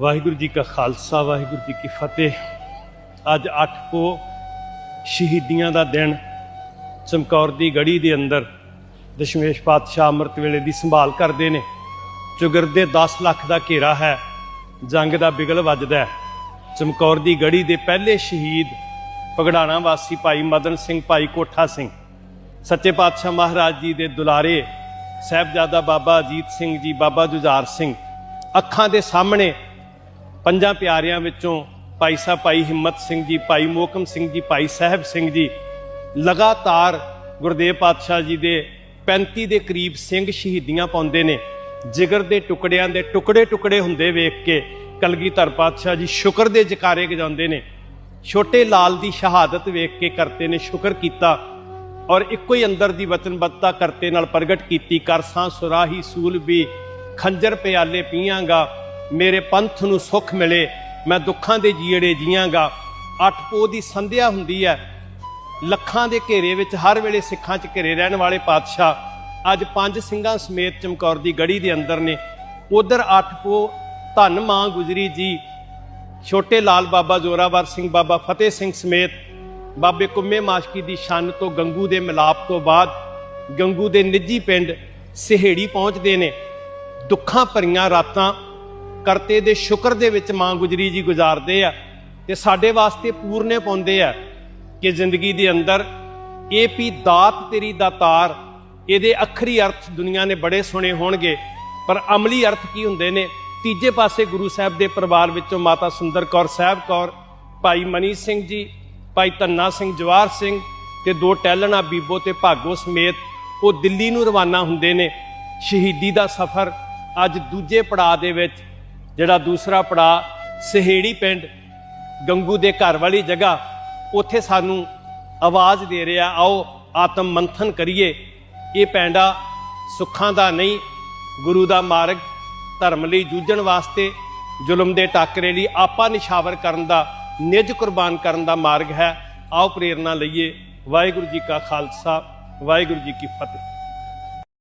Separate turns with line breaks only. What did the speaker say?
ਵਾਹਿਗੁਰੂ ਜੀ ਕਾ ਖਾਲਸਾ, ਵਾਹਿਗੁਰੂ ਜੀ ਕੀ ਫਤਿਹ। ਅੱਜ 8 ਕੋ ਸ਼ਹੀਦੀਆਂ ਦਾ ਦਿਨ ਚਮਕੌਰ ਦੀ ਗੜੀ ਦੇ ਅੰਦਰ ਦਸ਼ਮੇਸ਼ ਪਾਤਸ਼ਾਹ ਅੰਮ੍ਰਿਤ ਵੇਲੇ ਦੀ ਸੰਭਾਲ ਕਰਦੇ ਨੇ। ਚੁਗਰ ਦੇ 10 ਲੱਖ ਦਾ ਘੇਰਾ ਹੈ, ਜੰਗ ਦਾ ਬਿਗਲ ਵੱਜਦਾ ਚਮਕੌਰ ਦੀ ਗੜੀ ਦੇ ਪਹਿਲੇ ਸ਼ਹੀਦ ਪਗੜਾਣਾ ਵਾਸੀ ਭਾਈ ਮਦਨ ਸਿੰਘ, ਭਾਈ ਕੋਠਾ ਸਿੰਘ, ਸੱਚੇ ਪਾਤਸ਼ਾਹ ਮਹਾਰਾਜ ਜੀ ਦੇ ਦੁਲਾਰੇ ਸਾਹਿਬਜ਼ਾਦਾ ਬਾਬਾ ਅਜੀਤ ਸਿੰਘ ਜੀ, ਬਾਬਾ ਜੁਝਾਰ ਸਿੰਘ, ਅੱਖਾਂ ਦੇ ਸਾਹਮਣੇ ਪੰਜਾਂ ਪਿਆਰਿਆਂ ਵਿੱਚੋਂ ਭਾਈ ਸਾਹਿਬ ਭਾਈ ਹਿੰਮਤ ਸਿੰਘ ਜੀ, ਭਾਈ ਮੋਕਮ ਸਿੰਘ ਜੀ, ਭਾਈ ਸਾਹਿਬ ਸਿੰਘ ਜੀ ਲਗਾਤਾਰ ਗੁਰਦੇਵ ਪਾਤਸ਼ਾਹ ਜੀ ਦੇ 35 ਦੇ ਕਰੀਬ ਸਿੰਘ ਸ਼ਹੀਦੀਆਂ ਪਾਉਂਦੇ ਨੇ। ਜਿਗਰ ਦੇ ਟੁਕੜਿਆਂ ਦੇ ਟੁਕੜੇ ਟੁਕੜੇ ਹੁੰਦੇ ਵੇਖ ਕੇ ਕਲਗੀਧਰ ਪਾਤਸ਼ਾਹ ਜੀ ਸ਼ੁਕਰ ਦੇ ਜਕਾਰੇ ਗਜਾਉਂਦੇ ਨੇ। ਛੋਟੇ ਲਾਲ ਦੀ ਸ਼ਹਾਦਤ ਵੇਖ ਕੇ ਕਰਤੇ ਨੇ ਸ਼ੁਕਰ ਕੀਤਾ ਔਰ ਇੱਕੋ ਹੀ ਅੰਦਰ ਦੀ ਵਚਨਬੱਧਤਾ ਕਰਤੇ ਨਾਲ ਪ੍ਰਗਟ ਕੀਤੀ ਕਰਸਾਂ ਸੁਰਾਹੀ ਸੂਲ ਵੀ, ਖੰਜਰ ਪਿਆਲੇ ਪੀਆਂਗਾ ਮੇਰੇ ਪੰਥ ਨੂੰ ਸੁੱਖ ਮਿਲੇ, ਮੈਂ ਦੁੱਖਾਂ ਦੇ ਜੀੜੇ ਜੀਆਂਗਾ। ਅੱਠ ਪੋ ਦੀ ਸੰਧਿਆ ਹੁੰਦੀ ਹੈ ਲੱਖਾਂ ਦੇ ਘੇਰੇ ਵਿੱਚ ਹਰ ਵੇਲੇ ਸਿੱਖਾਂ 'ਚ ਘੇਰੇ ਰਹਿਣ ਵਾਲੇ ਪਾਤਸ਼ਾਹ, ਅੱਜ ਪੰਜ ਸਿੰਘਾਂ ਸਮੇਤ ਚਮਕੌਰ ਦੀ ਗੜੀ ਦੇ ਅੰਦਰ ਨੇ। ਉਧਰ ਅੱਠ ਪੋ ਧੰਨ ਮਾਂ ਗੁਜਰੀ ਜੀ, ਛੋਟੇ ਲਾਲ ਬਾਬਾ ਜੋਰਾਵਰ ਸਿੰਘ, ਬਾਬਾ ਫਤਿਹ ਸਿੰਘ ਸਮੇਤ, ਬਾਬੇ ਕੁੰਮੇ ਮਾਸ਼ਕੀ ਦੀ ਛੰਨ ਤੋਂ ਗੰਗੂ ਦੇ ਮਿਲਾਪ ਤੋਂ ਬਾਅਦ ਗੰਗੂ ਦੇ ਨਿੱਜੀ ਪਿੰਡ ਸਿਹੇੜੀ ਪਹੁੰਚਦੇ ਨੇ। ਦੁੱਖਾਂ ਭਰੀਆਂ ਰਾਤਾਂ ਕਰਤੇ ਦੇ ਸ਼ੁਕਰ ਦੇ ਵਿੱਚ ਮਾਂ ਗੁਜਰੀ ਜੀ ਗੁਜ਼ਾਰਦੇ ਆ ਤੇ ਸਾਡੇ ਵਾਸਤੇ ਪੂਰਨੇ ਪਾਉਂਦੇ ਆ ਕਿ ਜ਼ਿੰਦਗੀ ਦੇ ਅੰਦਰ ਇਹ ਵੀ ਦਾਤ ਤੇਰੀ ਦਾਤਾਰ ਇਹਦੇ ਅਖਰੀ ਅਰਥ ਦੁਨੀਆ ਨੇ ਬੜੇ ਸੁਣੇ ਹੋਣਗੇ। ਪਰ ਅਮਲੀ ਅਰਥ ਕੀ ਹੁੰਦੇ ਨੇ? ਤੀਜੇ ਪਾਸੇ ਗੁਰੂ ਸਾਹਿਬ ਦੇ ਪਰਿਵਾਰ ਵਿੱਚੋਂ ਮਾਤਾ ਸੁੰਦਰ ਕੌਰ ਸਾਹਿਬ ਕੌਰ, ਭਾਈ ਮਨੀ ਸਿੰਘ ਜੀ, ਭਾਈ ਧੰਨਾ ਸਿੰਘ ਜਵਾਰ ਸਿੰਘ ਤੇ ਦੋ ਟਹਿਲਣਾ ਬੀਬੋ ਤੇ ਭਾਗੋ ਸਮੇਤ ਉਹ ਦਿੱਲੀ ਨੂੰ ਰਵਾਨਾ ਹੁੰਦੇ ਨੇ। ਸ਼ਹੀਦੀ ਦਾ ਸਫ਼ਰ ਅੱਜ ਦੂਜੇ ਪੜਾਅ ਦੇ ਵਿੱਚ ਜਿਹੜਾ ਦੂਸਰਾ ਪੜਾਅ ਸਹੇੜੀ ਪਿੰਡ ਗੰਗੂ ਦੇ ਘਰ ਵਾਲੀ ਜਗ੍ਹਾ, ਉੱਥੇ ਸਾਨੂੰ ਆਵਾਜ਼ ਦੇ ਰਿਹਾ, ਆਓ ਆਤਮ ਮੰਥਨ ਕਰੀਏ। ਇਹ ਪੈਂਡਾ ਸੁੱਖਾਂ ਦਾ ਨਹੀਂ, ਗੁਰੂ ਦਾ ਮਾਰਗ, ਧਰਮ ਲਈ ਜੂਝਣ ਵਾਸਤੇ, ਜ਼ੁਲਮ ਦੇ ਟਾਕਰੇ ਲਈ ਆਪਾ ਨਿਸ਼ਾਵਰ ਕਰਨ ਦਾ, ਨਿਜ ਕੁਰਬਾਨ ਕਰਨ ਦਾ ਮਾਰਗ ਹੈ। ਆਓ ਪ੍ਰੇਰਣਾ ਲਈਏ। ਵਾਹਿਗੁਰੂ ਜੀ ਕਾ ਖਾਲਸਾ, ਵਾਹਿਗੁਰੂ ਜੀ ਕੀ ਫਤਿਹ।